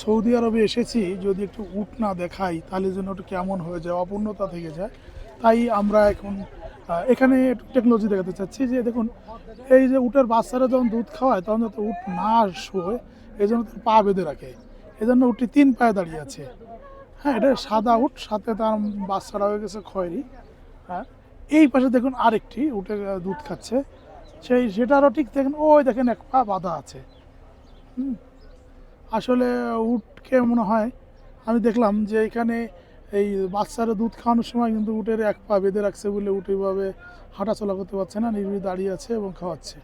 Saudi আরবে এসেছি যদি একটু উট না দেখাই তাহলে যেন একটু কেমন হয়ে যায় অপূর্ণতা থেকে যায়। তাই আমরা এখন এখানে একটু টেকনোলজি দেখাতে চাচ্ছি যে দেখুন এই যে উটের বাচ্চারা যখন দুধ খাওয়ায় তখন যাতে উট না শোয় এই জন্য পা বেঁধে রাখে। এই জন্য উটটি তিন পায়ে দাঁড়িয়ে আছে। হ্যাঁ এটা সাদা উট সাথে তার বাচ্চারা হয়ে গেছে খয়েরি। হ্যাঁ এই পাশে দেখুন আরেকটি আহ, দুধ খাচ্ছে। সেই সেটারও ঠিক দেখেন ওই দেখেন এক পা বাঁধা আছে। হুম আসলে উটকে মনে হয়, আমি দেখলাম যে এখানে এই বাচ্চারা দুধ খাওয়ানোর সময় কিন্তু উটের এক পা বেঁধে রাখছে বলে উট এইভাবে হাঁটাচলা করতে পারছে না নির্বিড় দাঁড়িয়ে আছে এবং খাওয়াচ্ছে।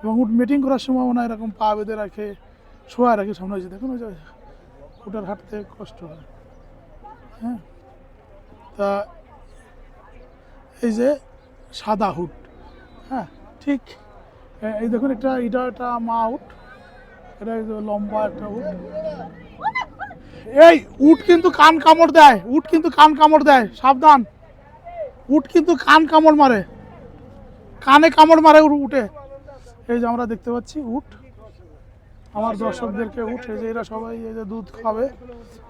এবং উট মিটিং করার সময় হয় এরকম পা বেঁধে রাখে শোয়া রাখে সামনে হয়েছে দেখুন, ওই যে উটের হাঁটতে কষ্ট হয়। হ্যাঁ? তা এই যে সাদা হুট হ্যাঁ ঠিক, এই দেখুন একটা, এটা একটা মা উট। এটা লম্বা একটা উট। এই, উট কিন্তু কান কামড় দেয়, উট কিন্তু কান কামড় দেয়, সাবধান। উট কিন্তু কান কামড় মারে, কানে কামড় মারে উঠে এই যে আমরা দেখতে পাচ্ছি উট। আমার দর্শকদেরকে উঠ যে এরা সবাই এই যে দুধ খাবে,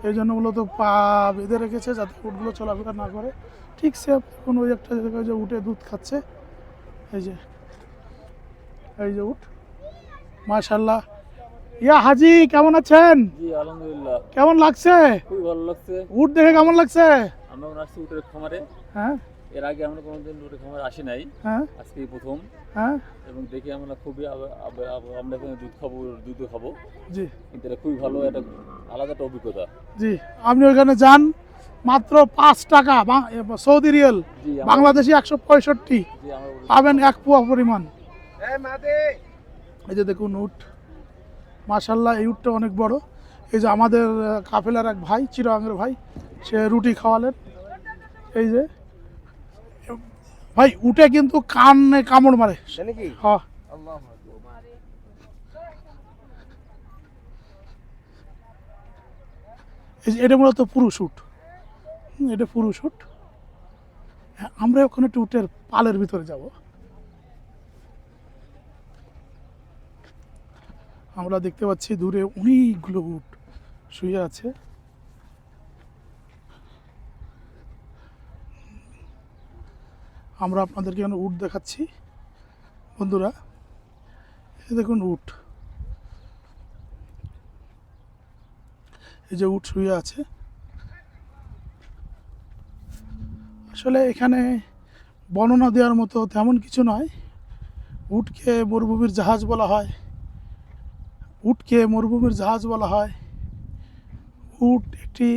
এই জন্য মূলত পা বেঁধে রেখেছে যাতে উটগুলো চলাফেরা না করে। ঠিক সে কোনো ওই একটা যে উঠে দুধ খাচ্ছে। এই যে এই যে উঠ মাশাল্লাহ ইয়া হাজি কেমন আছেন? জি আলহামদুলিল্লাহ। কেমন লাগছে? ভালো লাগছে। উট দেখে কেমন লাগছে? আমরা এখন আসছি উটের খামারে। হ্যাঁ। এর আগে আমরা কোনোদিন উটের খামারে আসি নাই। হ্যাঁ। আজকে প্রথম। হ্যাঁ। এবং দেখে আমরা খুবই আমরা এখানে দুধ খাব দুধ খাব। জি। কিন্তু এটা খুবই ভালো একটা আলাদা একটা অভিজ্ঞতা। জি। আপনি ওইখানে যান মাত্র পাঁচ টাকা বা- সৌদি রিয়েল। বাংলাদেশি একশো পঁয়ষট্টি। পাবেন এক পোয়া পরিমাণ। এই যে দেখুন উট। মাশাল্লাহ এই উটটা অনেক বড়। এই যে আমাদের কাফেলার এক ভাই চিরাঙ্গের ভাই সে রুটি খাওয়ালেন। এই যে ভাই উটে কিন্তু কানে কামড় মারে। হ্যাঁ। এটা মূলত পুরুষ হুম, এটা পুরুষ উট। হ্যাঁ, আমরা ওখানে একটু উটের পালের ভিতরে যাব। আমরা দেখতে পাচ্ছি দূরে অনেকগুলো উট শুয়ে আছে। আমরা আপনাদেরকে এখানে উট দেখাচ্ছি। বন্ধুরা দেখুন উট। এই যে উট শুয়ে আছে। আসলে এখানে বর্ণনা দেওয়ার মতো তেমন কিছু নয়। উটকে মরুভূমির জাহাজ বলা হয়। উটকে মরুভূমির জাহাজ বলা হয়। উট একটি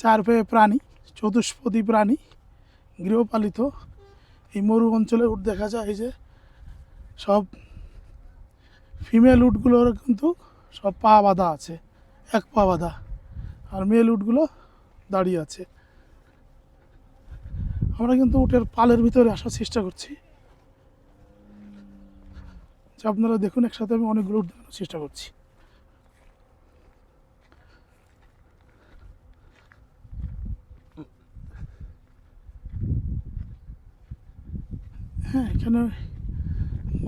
চার পেয়ে প্রাণী, চতুষ্পদী প্রাণী, গৃহপালিত। এই মরু অঞ্চলে উট দেখা যায় এই যে সব ফিমেল উটগুলোর কিন্তু সব পা বাঁধা আছে, এক পা বাঁধা। আর মেল উটগুলো দাঁড়িয়ে আছে। আমরা কিন্তু উটের পালের ভিতরে আসার চেষ্টা করছি। যে আপনারা দেখুন, একসাথে আমি অনেকগুলো দেখানোর চেষ্টা করছি। হ্যাঁ এখানে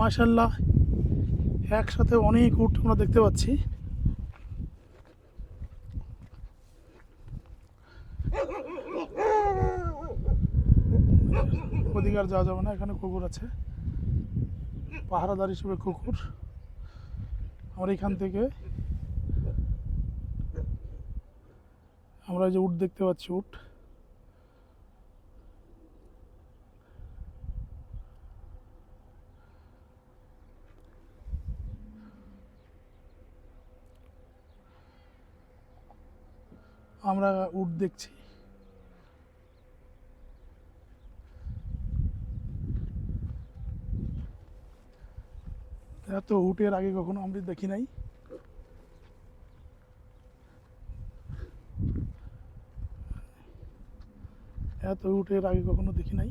মাশাল্লাহ একসাথে অনেক উট আমরা দেখতে পাচ্ছি। ওদিকে আর যাওয়া যাবে না, এখানে কুকুর আছে। পাহারাদার হিসেবে কুকুর। আমরা এখান থেকে আমরা যে উট দেখতে পাচ্ছি, উট। আমরা উট দেখছি। এত উটের আগে কখনো আমরা দেখি নাই। এত উটের আগে কখনো দেখি নাই।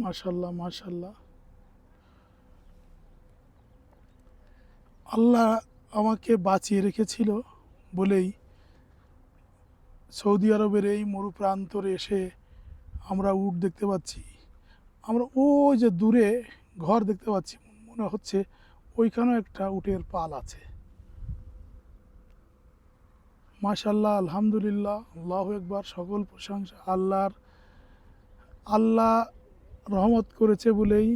মাশাল্লাহ মাশাল্লাহ। আল্লাহ আমাকে বাঁচিয়ে রেখেছিল বলেই সৌদি আরবের এই মরুপ্রান্তরে এসে আমরা উট দেখতে পাচ্ছি। আমরা ওই যে দূরে ঘর দেখতে পাচ্ছি, মনে হচ্ছে ওইখানেও একটা উটের পাল আছে। মাশাল্লাহ, আলহামদুলিল্লাহ, আল্লাহ একবার সকল প্রশংসা, আল্লাহর, আল্লাহ রহমত করেছে বলেই